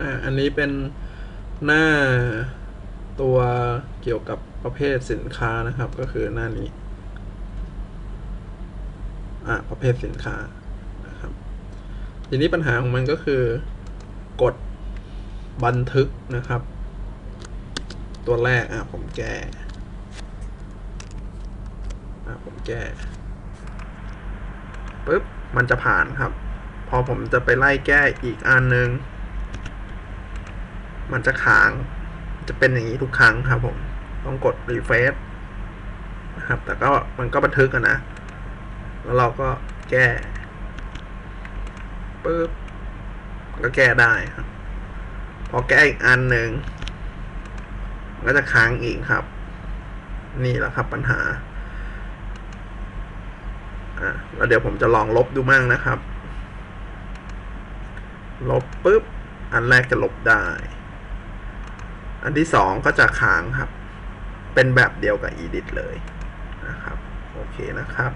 อ่าอันนี้เป็นหน้าตัวเกี่ยวกับประเภทสินค้านะครับ ก็คือหน้านี้อ่าประเภทสินค้านะครับ ทีนี้ปัญหาของมันก็คือกดบันทึกนะครับ ตัวแรกอะผมแก้อะผมแก้ปุ๊บมันจะผ่านครับ พอผมจะไปไล่แก้อีกอันนึง มันจะค้าง จะเป็นอย่างนี้ทุกครั้งครับผม ต้องกดรีเฟซนะครับ แต่ก็มันก็บันทึกนะ แล้วเราก็แก้ปุ๊บก็แก้ได้ครับ พอแก้อีกอันหนึ่งมันก็จะค้างอีกครับ นี่แหละครับปัญหาอะแล้วเดี๋ยวผมจะลองลบดูมั่งนะครับ ลบปุ๊บ อันแรกจะลบได้ อันที่สองก็จะค้างครับ เป็นแบบเดียวกับ edit เลยนะครับ โอเคนะครับ